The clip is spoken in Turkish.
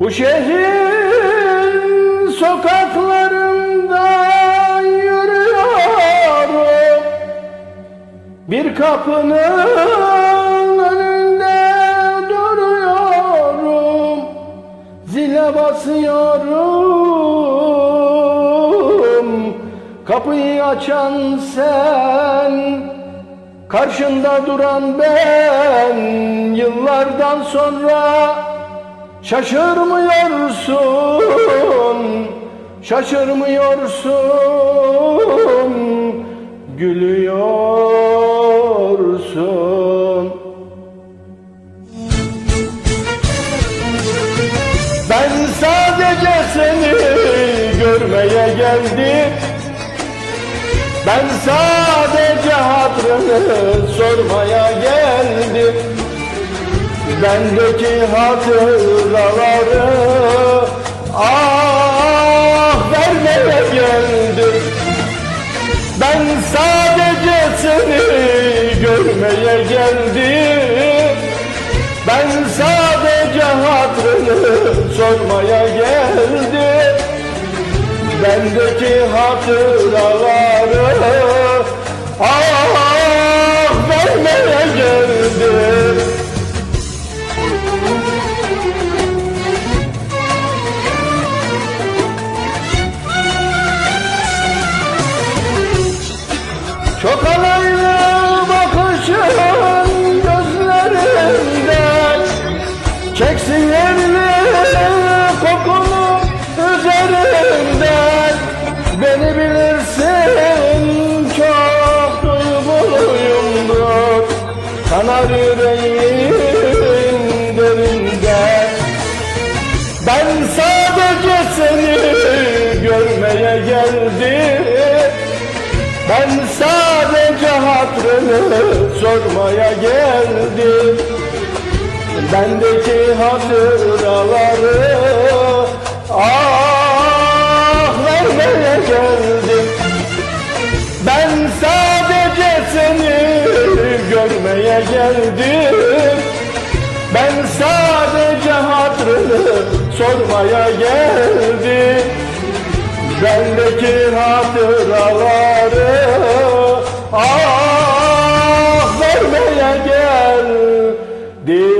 Bu şehrin sokaklarında yürüyorum. Bir kapının önünde duruyorum. Zile basıyorum Kapıyı açan sen Karşında duran ben Yıllardan sonra Şaşırmıyorsun, şaşırmıyorsun, gülüyorsun. Ben sadece seni görmeye geldim. Ben sadece hatrını sormaya geldim. Bendeki hatıraları ah vermeye geldim. Ben sadece seni görmeye geldim. Ben sadece hatrını sormaya geldim. Bendeki hatıraları Çeksin yerli kokunu üzerinden. Beni bilirsin çok duyguluyumdur. Kanar yüreğim derinden. Ben sadece seni görmeye geldim. Ben sadece hatrını sormaya geldim Bendeki hatıraları ah vermeye geldim Ben sadece seni görmeye geldim. Ben sadece hatrını sormaya geldim. Bendeki hatıraları ah vermeye geldim.